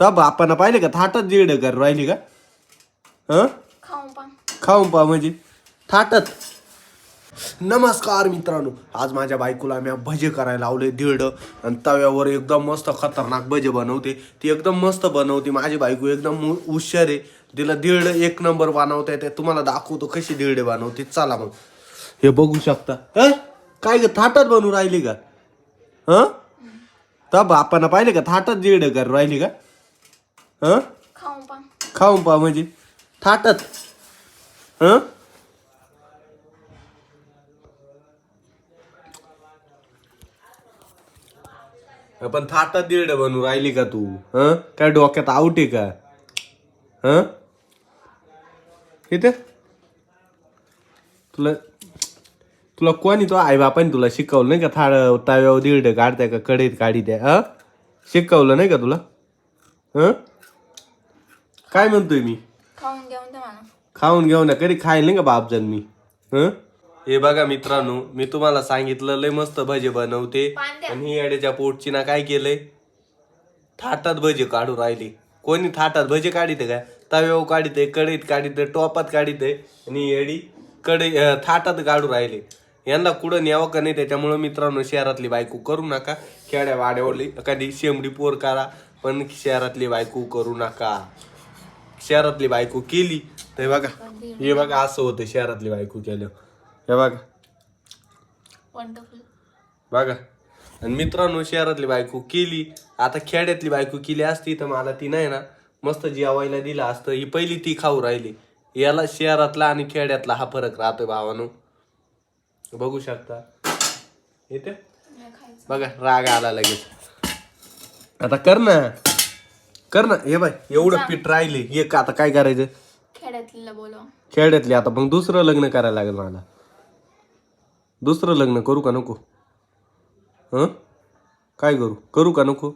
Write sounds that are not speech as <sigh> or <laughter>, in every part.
तर बापानं पाहिले का थाटच दीड कर राहिली का? हं? खाऊन पा खाऊन पा म्हणजे. थाटत. नमस्कार मित्रांनो आज माझ्या बायकोला मी भजे करायला लावले दीड आणि तव्यावर एकदम मस्त खतरनाक भजे बनवते. ती एकदम मस्त बनवते. माझी बायको एकदम हुशार आहे. तिला दीड एक नंबर बनवता येते. तुम्हाला दाखवतो कशी दीड बनवते. चला मग. हे बघू शकता. हं? काय ग थाटत बनवून राहिली का? हं? तर बापानं पाहिले का थाटच दीड कर राहिली का? हं? खाऊन पा खाऊन पा म्हणजे. थाटत. हं? पण थाटात दीड बनू राहिली का तू? हं? काय डोक्यात आऊट आहे का? हं? इथे. तुला तुला कोणी तो आई बापाने तुला शिकवलं नाही का? थाळ तव्यावर दीड काढताय का? कढईत काढी द्या हं? शिकवलं नाही का तुला? हं? काय म्हणतोय मी? खाऊन घेऊन दे मला खाऊन घेऊन ना कधी खायला नाही का बापजन मी? हं? हे बघा मित्रांनो मी तुम्हाला सांगितलं लय मस्त भजे बनवते. पान द्या. आणि ही अड्याच्या पोटची ना काय केलंय? थाटात भजे काढू राहिले. कोणी थाटात भजे काढिते काय तव्यावर काढिते कढईत काढिते टोपात काढिते आणि ही कढई अं, थाटात काढू राहिले. यांना कुठं न्यावं का नाही त्याच्यामुळं मित्रांनो शहरातली बायको करू नका. खेड्या वाड्यावरली एखादी शेंबडी पोर करा पण शहरातली बायको करू नका. शहरातली बायको केली. तर बघा. हे बघा असं होतं शहरातली बायको केलं हे बघा. वंडरफुल बघा. आणि मित्रांनो शहरातली बायको केली. आता खेड्यातली बायको केली असती तर मला ती नाही ना मस्त जेवायला दिलं असतं. ही पहिली ती खाऊ राहिली. याला शहरातला आणि खेड्यातला हा फरक राहतोय भावानो. बघू शकता. येते? बघा राग आला लगेच. आता कर ना. कर ना. हे बाय एवढं पीठ राहिले. हे का आता काय करायचं? खेड्यातलीला बोलव. खेड्यातली. आता मग दुसरं लग्न करायला लागेल मला. दुसरं लग्न करू का नको? हं? काय करू? करू का नको?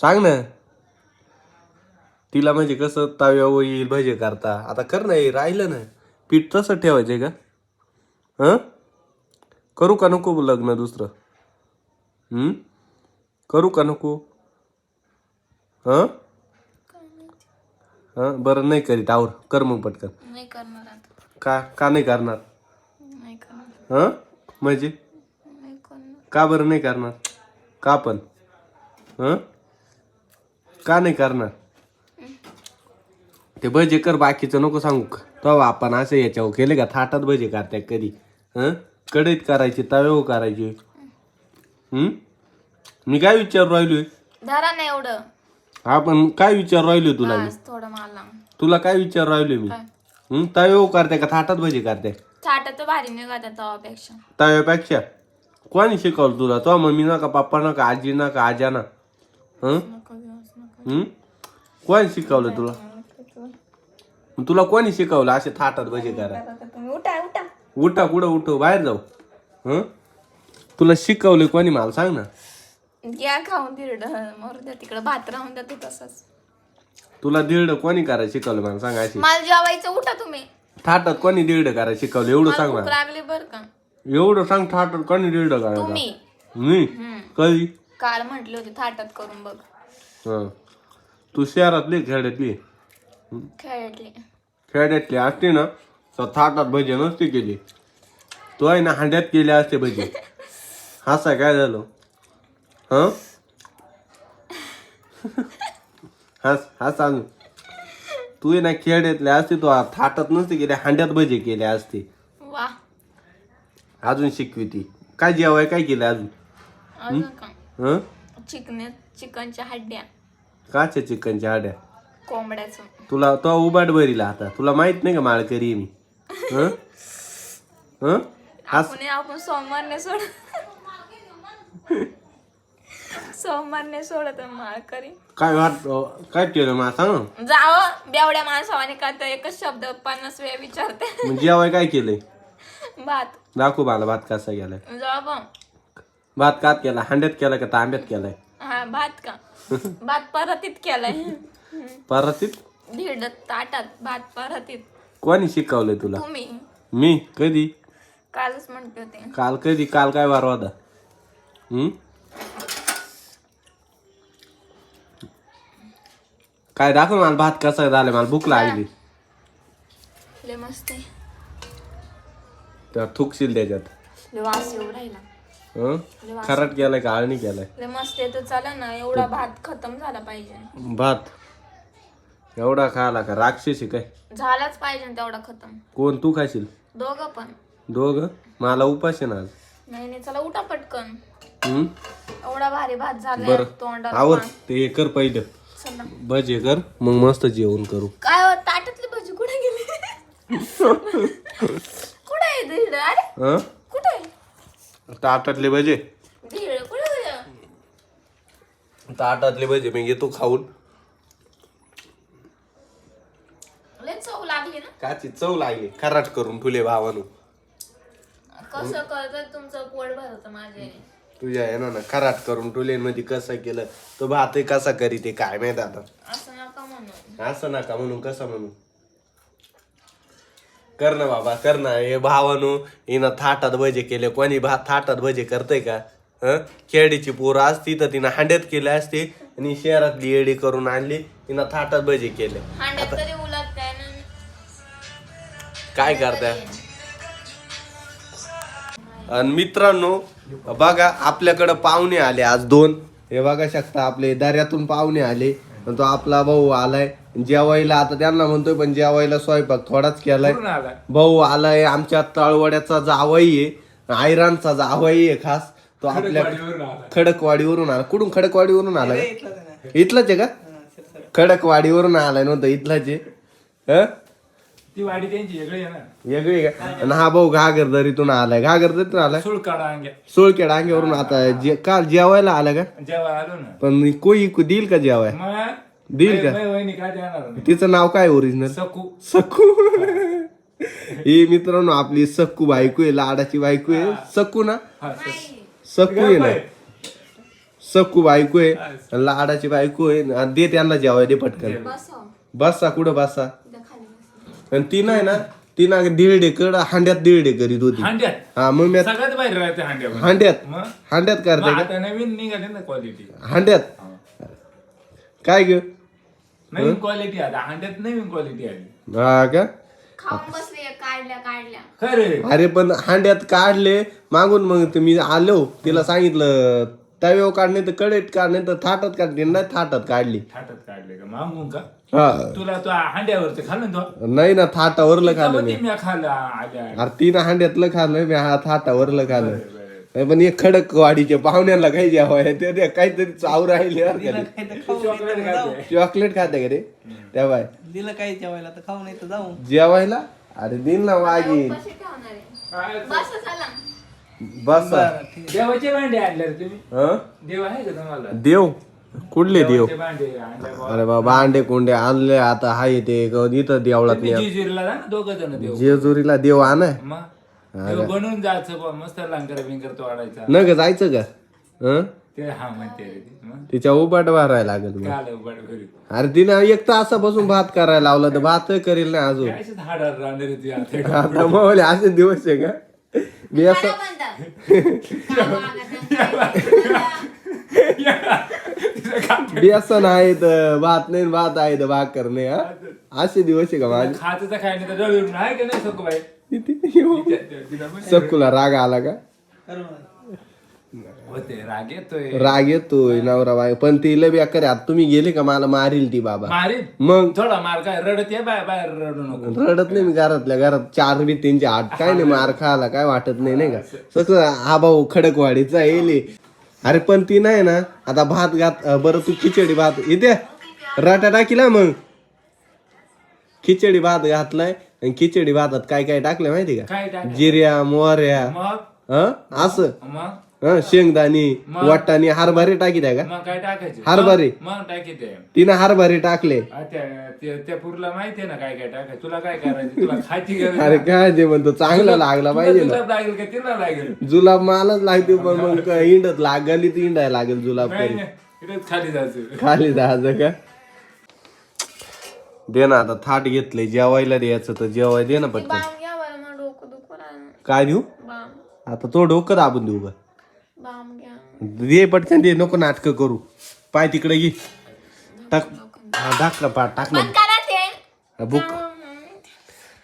सांग ना. तिला म्हणजे कसं तव्यावर येईल भजे करता. आता कर ना हे राहिलं ना. पीठ तसं ठेवायचंय का? हं? करू का नको लग्न दुसरं? करू का नको? हं? हं? बरं नाही करीत. आवर कर मग पटकन. नाही करणार आता. का का नाही करणार? नाही करणार. हं? म्हणजे? नाही करणार. का बरं नाही करणार? का पण? हं? का नाही करणार? ते भजे कर बाकीचं नको सांगू. का तो आपण असं याच्यावर केले का? थाटात भजे करताय कधी? हं? कढईत करायचे तव्यावर करायचे. हं? मी काय विचार राहिलोय? धरा नाही एवढं. हा पण काय विचार राहिलोय तुला मी? बस थोडं मला. तुला काय विचार राहिलोय मी? हं? तव्यावर करताय का? थाटात भजे भारी त्या तवापेक्षा तव्यापेक्षा? कोणी शिकवलं तुला? तो मम्मी ना का पप्पा ना. का आजी ना का आजा ना हं. हं? कोणी शिकवलं तुला? तुला कोणी शिकवलं असे थाटात भजे करा तुम्ही उठा उठा. उठा कुठं उठव बाहेर जाऊ. हं? तुला शिकवले कोणी मला? सांग ना. घ्या खाऊन दिरड. मरू द्या तिकडं. भात राहून द्या तू तसंच. तुला दीड कोणी करायला शिकवलं मला सांग अशी. मला जेवायचं उठा तुम्ही. थाटात कोणी दीड करायला शिकवलं? एवढं मला सांग भूक मला लागली बर का? एवढं सांग थाटात कोणी दीड करायला. तुम्ही. मी. कधी? काल म्हटले होते थाटात करून बघ. हं. तू शहरातली खेड्यातली? खेळले खेड्यातली असते ना तर थाटात भजे नसते केली. तो आहे ना हांड्यात केले असते भजे. हसा <laughs> काय झालं? हं? हस हस अजून तू आहे ना खेड्यातले असते तो थाटात नसते केले हांड्यात भजे केले असते. वा. अजून शिकवी ती. काय जेवाय काय केलं अजून? अजून हं? चिकन चिकनच्या हड्ड्या काच्या चिकनच्या हाड्या? कोंबड्याचं. तुला तो उबाट बरीला आता. तुला माहीत नाही का माळकरी आहे मी? हं? हं? हस आपण आपण सोमवारने सोड सोमवारने सोडत माळकरी. काय वाट काय केलं मला सांग. जाव बेवड्या माणसावाने का तर एकच शब्द पन्नास वेळा विचारते. जेवाय काय केलंय? भात. दाखव मला भात कसा केलाय जाव. भात कात केला हांड्यात केला का तांब्यात केलाय? हा भात का? भात परतीत केलाय. परातीत? दीड ताटात भात परतीत. कोणी शिकवलंय तुला? तुम्ही. मी? कधी? कालच म्हणते होते. काल कधी? काल काय वार होता? हं काय दाखव मला भात कसा झाला मला भूक लागली. लय मस्त आहे. तेव्हा थुकशील त्याच्यात. लय वास येऊ राहिला. हं? खराट केलाय का आळणी केलाय? लय मस्त आहे तर चला ना एवढा भात खतम झाला पाहिजे. भात. एवढा खाला का राक्षसी काय? झालाच पाहिजे ना तेवढा खतम. कोण तू खाशील? दोघं पण. दोघ? मला उपास आहे ना आज. नाही नाही चला उठा पटकन. हं? एवढा भारी भात झालाय बरं. तोंडाला आवर. ते हे कर पहिलं. चला. भजे कर मग मस्त जेवण करू. काय हो, ताटातली भाजी कुठे गेली? कुठे आहे धीड अरे हं? कुठे आहे? ताटातले भजे. धीड कुठे गेलं? ताटातले भजे मी घेतो खाऊन. लय चव लागली ना. काची चव लागली. खराट करून ठुले भावानू. कसं करत तुमचं पोट भरत माझे? तुझ्या आहे ना खराट करून ठुले मध्ये कसं केलं? तो भात कसा करी ते काय माहीत आता? असं नका म्हणू. असं नका म्हणून कसं म्हणू? कर ना बाबा कर ना. हे भावानू हिनं थाटात भजे केले. कोणी भात थाटात भजे करतय का? हं? खेडीची पोरं असती तर तिनं हांड्यात केले असते आणि शहरातली येडी करून आणली. तिनं थाटात भजे केले. हांड्यात तरी उलट काय ना? काय करताय? आणि मित्रांनो बघा आपल्याकडं पाहुणे आले आज दोन. हे बघा शकता आपले दर्यातून पाहुणे आले. तो आपला भाऊ आलाय. जेवायला आता त्यांना म्हणतोय पण जेवायला स्वयंपाक थोडाच केलाय. भाऊ आलाय आमच्या तळवड्याचा जावई आहे. आयरानचा जावई आहे खास. तो आपल्या खडकवाडीवरून आला. कुठून? खडकवाडीवरून आला का? इथलाच आहे का? खडकवाडीवरून आलाय नव्हतं इथलाच आहे. हं? ती वाडी त्यांची वेगळी आहे ना. वेगळी का? आणि हा भाऊ घागरदरीतून आलाय. घागरदरीतून आलाय? सुळ काढा अंग्या. सोळखेड अंगेवरून आता जे काल जेवायला आला का? जेव्हा आलो ना. पण कोई देईल का जेवाय? मग? देईल का? मै- वहिनी काय देणार नाही. तिचं नाव काय ओरिजिनल सकू. सक्कू <laughs> ही मित्रांनो आपली सक्कू बायको आहे लाडाची बायको आहे. सक्कू ना? हा सकू. सक्कू आहे ना? सक्कू बायको आहे लाडाची बायको आहे आणि दे त्यांना जेवाय दे पटकन. बसा कुठं बस. आणि ती नाही ना ती ना दिरडे कड हांड्यात दिरडे करीत होती. हांड्यात? हा मग मी सगळ्यात बाहेर राहते हांड्यावर. हांड्यात. मग? हांड्यात मग करते का? आता नवीन निघाले ना क्वालिटी हांड्यात? काय ग? नवीन क्वालिटी आता. हांड्यात नवीन क्वालिटी आली. हा का? खाऊन बसले काढल्या काढल्या. खरे अरे पण हांड्यात काढले मागून मग ते मी आलो तिला सांगितलं तव्यावर काढणे तर कडेत काढणे तर थाटात काढणे नाही थाटात काढली. थाटात काढले का? मागून का? हा. तुला तो हांड्यावरचं खाल्लं ना तो? नाही ना थाटावरलं खाल्लं मी. त्यामध्ये मी खाल्लं आल्या अरे तिनं हांड्यातलं खाल्लं मी हा थाटावरलं खाल्लं. नाही, पण एक खडक वाडीच्या पाहुण्याला काही जेवाय ते ते काहीतरी चाव राहिले बरं का ते. चॉकलेट खाते. चॉकलेट खाते का रे तेव्हा दिलं काय जेवायला तर खाऊ नाही तर जाऊ. जेवायला? अरे दिन ना वागी आहे. बस बस. देवाचे भांडे आणले रे तुम्ही? हं? देव आहे का तुम्हाला? देव? कुठले देव? देवाचे भांडे आणले अरे बाबा अंडे कोंडे आणले आता हाय ते. क- इथं देवळात नाही जिजिरीला जा ना दोघ जण देव. जेजुरीला देव आण. मग? देव बनवून जायचं मस्त लंकर बिंकर तोडायचा न ग जायचं का? हं? ते हा म्हणते रे ते. मग? तिच्या उपाट भरायला लागेल मग. काय आलं बड घरी अरे तिने एक तासापासून भात करायला लावला तर भात करेल नाही अजून. काय अशीच हाडार राहणार ती आता? आता मग असे दिवस आहे का? मी असं व्यसन आहे तर भात नाही भात आहे तर भाकर नाही हा. असे दिवस आहे का माझे? खायचं तर नाही तर डोळे उठून आहे का नाही सकुबाई तिला म्हणे, सबकुला राग आला का. होते राग येतोय. राग येतोय नवरा बाय पण ती लय बेकार आहे. आता तुम्ही गेले का? मला मारील ती बाबा. मग? थोडा मार काय रडत ये बाहेर रडू नको. रडत नाही मी घरातल्या घरात. चार बी तीनचे आठ. काय नाही मार खायला काय वाटत नाही नाही का? सगळं हा भाऊ खडकवाडीचा येले अरे पण ती नाही ना. आता भात घात अं, बरं तू खिचडी भात इथे. राटा टाकीला मग. खिचडी भात घातलाय आणि खिचडी भातात काय काय टाकलं माहिती का? काय टाक जिऱ्या मोहऱ्या. मग? हं? असं. मग? हं शेंगदाणी मग? वाटाणी हरभरे टाकी द्या का? मग काय टाकायचे? हरभरे. मग- मग टाकी ते तिनं हरभरे टाकले. आ, त्या- त्या त्या पुरला माहितीये ना काय काय टाकायचं? तुला काय करायचं? तुला खायची गरज अरे काय ते म्हणतो चांगला लागला तुला- पाहिजे ना. लागेल का? तिला लागेल. जुलाब मालच लागते पण मग काय इंडत लागली तर इंडायला लागेल जुलाब नाही तरी. नाही, इकडेच खाली जायचं. खाली दहाचं का? दे ना आता थाट घेतलंय जेवायला द्यायचं तर जेवाय दे ना पटकन. बाम घ्या बरं मग डोकं दुखू राहिलं. काय देऊ? बाम. आता तो डोकं दाबून देऊ का दे पटकन दे नको नाटक करू. पाय तिकडे घे टाक. हा, टाक ना पा टाक ना. बुक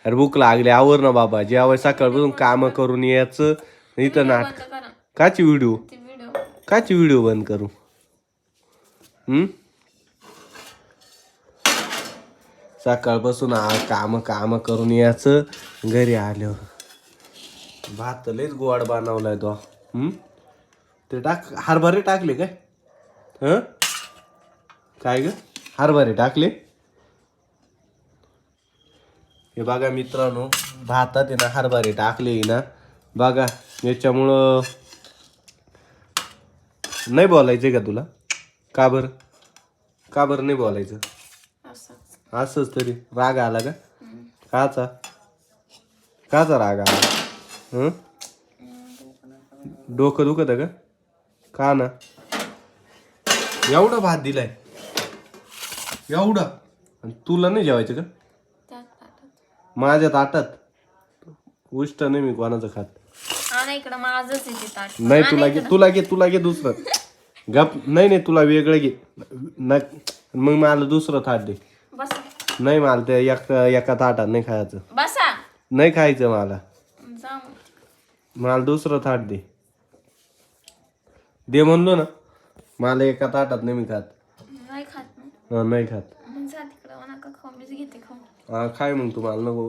अरे बुक लागली आवर ना बाबा. जेव्हा सकाळपासून काम करून यायचं. इथं नाट बंद करा. काची व्हिडिओ? काची व्हिडिओ बंद करू? हम्म? सकाळपासून काम काम करून यायचं. घरी आल्यावर. भात लयच गोड बनवलाय तो. हम्म? ते टाक हरभरे टाकले काय? हं? काय ग? हरभरे टाकले. हे बघा मित्रांनो भातात आहे ना हरभरे टाकले ना. बघा याच्यामुळं नाही बोलायचं का तुला? का बरं? का बरं नाही बोलायचं? असंच असंच तरी. राग आला का? काचा? काचा राग आला? हं? डोकं दुखत का? का ना? एवढा भात दिलाय. एवढा. आणि तुला नाही जेवायचं का? माझ्या ताटात? उष्ट नाही मी कोणाचं खात. आणि इकडं माझंच आहे ते ताट. नाही तुला घे तुला घे तुला घे दुसरं. गप. नाही नाही तुला वेगळं घे. न मग मला दुसरं थाट दे. बसा. नाही मला ते एका एका ताटात नाही खायचं. बसा. नाही खायचं मला. मला दुसरं थाट दे. दे म्हणलो ना. मला एका ताटात नाही मी खात. नाही खात ना हा, नाही खात. मग जा तिकडं नका खाऊ मीच घेते खाऊ हा काय मग तुम्हाला नको.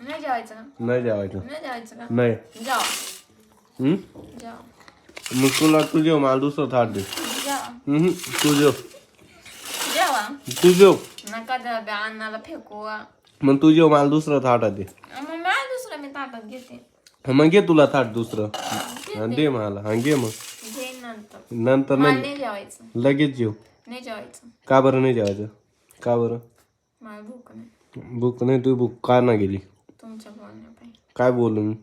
नाही जेवायचं नाही जेवायचं. नाही जेवायचं का? नाही. जाओ हम्म? जाओ मग तुला तू जेव मला दुसरं थाट दे. तू जेव. जेवा. तू जेव. नका द्या अन्नाला फेकू. आ. मग तू जेव मला दुसरं थाटात दे. मग नाही दुसरं मी ताटात घेते. मग घे तुला थाट दुसरं. हा, दे मला. हा घे मग. नंतर मला नाही जेवायचं. लगेच जेव. नाही जेवायचं. का बरं नाही जेवायचं? का बरं? मला भूक नाही. भूक नाही तू भूक का ना गेली? तुमच्या बोलण्यापायी काय बोललो मी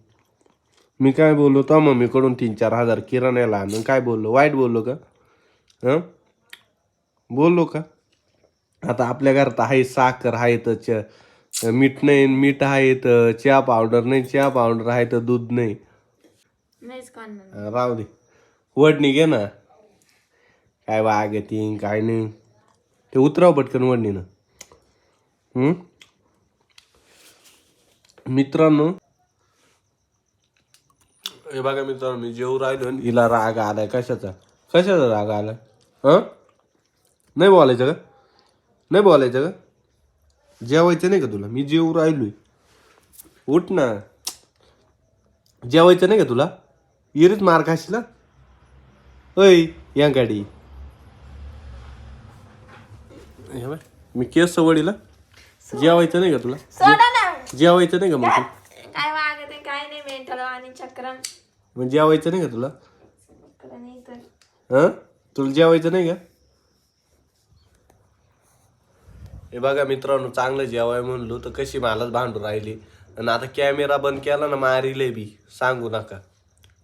मी काय बोललो तर मम्मीकडून तीन चार हजार किराण्याला आणून काय बोललो? वाईट बोललो का? हं? बोललो का? आता आपल्या घरात आहे साखर आहे तर च मीठ नाही मीठ आहे तर चहा पावडर नाही चहा पावडर आहे तर दूध नाही. नाहीच काढणार राहू दे. वडणी घे ना. काय वाघ येतील काय नाही. ते उतराव पटकन वडणीनं. मित्रांनो. हे बघा मित्रांनो मी जेवू राहिलो हिला राग आलाय. कशाचा? कशाचा राग आलाय? हं? नाही बोलायचं का? नाही बोलायचं का? जेवायचं नाही का तुला? मी जेवू राहिलोय. उठ ना. जेवायचं नाही का तुला? इरीच मार खाशील अय होय या गाडी हे बाय, मी केस सवडीला जेवायचं नाही का तुला? सोडा ना. जेवायचं नाही का मग तू? काय वागत आहे काय नाही मेंटल आणि चक्र मग जेवायचं नाही का तुला? चक्र नाही तर. हं? तुला जेवायचं नाही का? हे बघा मित्रांनो चांगलं जेवाय म्हणलो तर कशी मलाच भांडू राहिली. आणि आता कॅमेरा बंद केला ना मारिले बी. सांगू नका.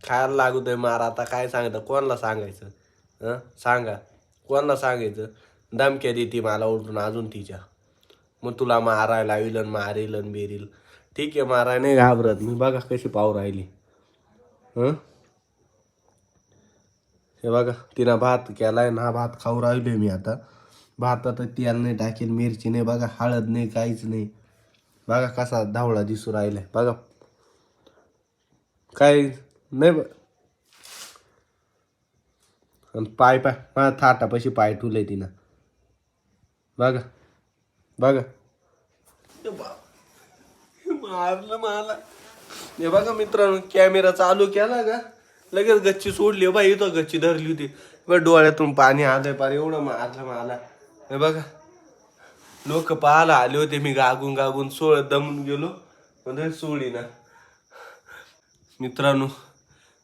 खायला लागू दे मार. आता काय सांगता? कोणाला सांगायचं? हं? सांगा. कोणाला सांगायचं? धमक्या देते मला उलटून अजून तिच्या. मग तुला मारायला लावील मारेलन आणि बेरील ठीक आहे माराय नाही घाबरत. मी बघा कशी पाहू राहिली. हं? हे बघा तिनं भात केलाय ना भात खाऊ राहिले मी आता. भातात तेल नाही टाकेल मिरची नाही बघा हळद नाही काहीच नाही. बघा कसा धावळा दिसू राहिलाय. बघा. काय नाही पाय पाय मला थाटापाशी पाय ठुलय तिनं. बघा बघा हे बा- मारलं मला. हे बघा मित्रांनो कॅमेरा चालू केला का? लगेच गच्ची सोडली. बाई इथं गच्ची धरली होती. बघ डोळ्यातून पाणी आलंय पार. एवढं मारलं मला. हे बघा. लोक पाहायला आले होते. मी गागून गागून सोळ दमून गेलो. म्हणजे सोडी ना मित्रांनो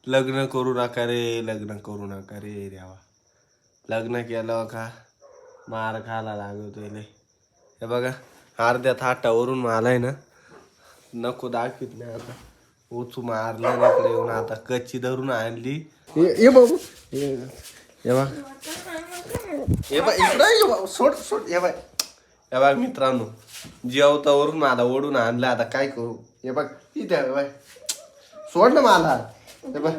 लग्न करू नका रे. लग्न करू नका रे देवा. लग्न केलं का? मार खायला लागतोय लय. हे बघा अर्ध्या थाटावरून मला आहे ना. नको दाखवित नाही आता. उचू मारलं ना इकडे येऊन आता कच्ची धरून आणली. ये बाबू. ये. बा हे बा इकडं ये बा सोड सोड. हे बाय हे बघ मित्रांनो जेवतावरून मला ओढून आणलं. आता काय करू? हे बघ इथे बाय सोड ना मला. हे बघ.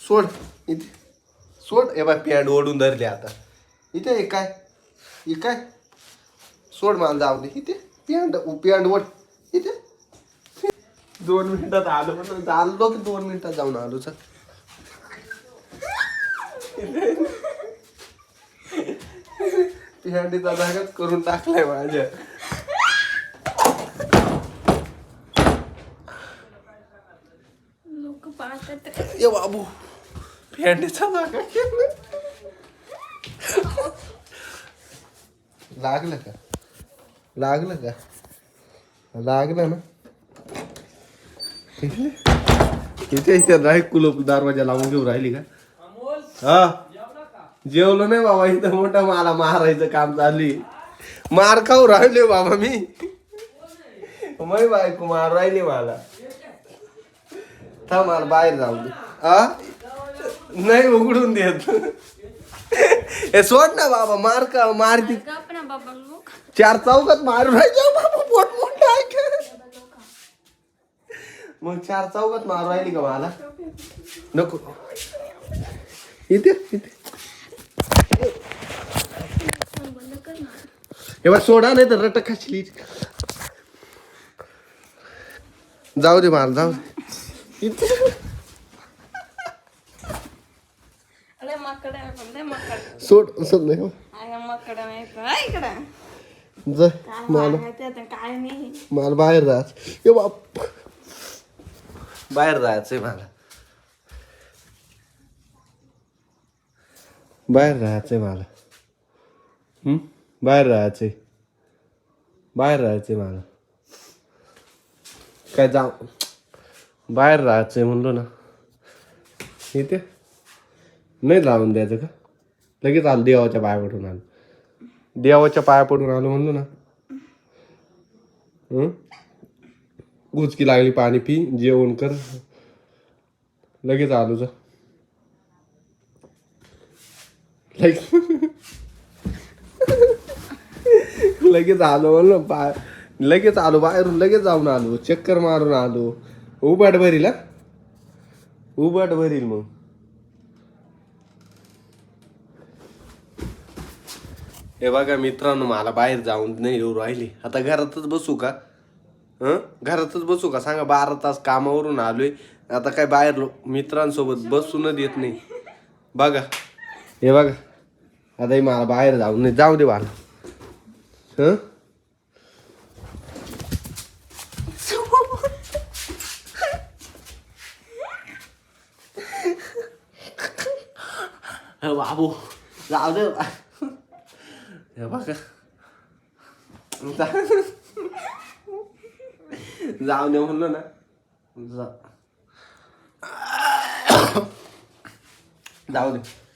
सोड इथे. सोड. हे बाय पॅन्ट ओढून धरले आता. इथे आहे काय? हे काय? सोड मला जाऊ दे. इथे. पियांड पियांड वट इथे. दोन मिनिटात आलो पण आलो की दोन मिनिटात जाऊन आलो चल. पिहांडीचा जागाच करून टाकलाय माझ्या. ये बाबू पिहांडीचा जागा लागलं का? लागलं का? लागलं ना. इथे इथे इथे राही कुलूप दरवाजा लावून घेऊन राहिली का? हा. जेवलो नाही बाबा इथं मोठा मला मारायचं काम चालू मार खाऊ राहिले बाबा मी. मै बायको मार राहिले मला. थांब मला बाहेर जाऊ दे. आ? नाही उघडून देत. हे सोड ना बाबा मार का मार ती गप ना बाबा लोक? चार चौकात मारून राहिलं बाबा पोट मोठं आहे का? मग चार चौकात मारू राहिली का मला? नको. इथे इथे. हे बघ सोडा नाही तर रटक खाशील जाऊ दे मला जाऊ दे. इथे. अरे माकड आहे पण लय माकड. सोड सोड नाही हो. आहे माकड नाही तर आहे इकडं. जा काय मला. मागायचं आता काय नाही. मला बाहेर जायचं. ये बाप. बाहेर जायचंय मला. बाहेर राहायचंय मला. हम्म? बाहेर राहायचंय बाहेर राहायचंय मला. काय जाऊ. बाहेर राहायचंय म्हणलो ना. इथे नाही लावून द्यायचं का? लगेच आलो देवाच्या पाया पडून आलो. देवाच्या पाया पडून आलो म्हणलो ना. गुचकी लागली पाणी पी जेवण कर. लगेच आलो जा. लगेच <laughs> लगेच आलो म्हणलं पाय लगेच आलो बाहेरून लगेच जाऊन आलो. चक्कर मारून आलो. उबाट भरील उबट उबाट भरील मग. हे बघा मित्रांनो मला बाहेर जाऊन नाही येऊ राहिली. आता घरातच बसू का? हं? घरातच बसू का? सांगा बारा तास कामावरून आलोय. आता काय बाहेर लो- मित्रांसोबत बसूनच देत नाही. बघा. हे बघा. आता मला बाहेर जाऊ नाही. जाऊ दे मला हं? बाबू जाऊ दे. हे बघा. जा- जाऊ दे म्हणलं ना. जा- जाऊ दे.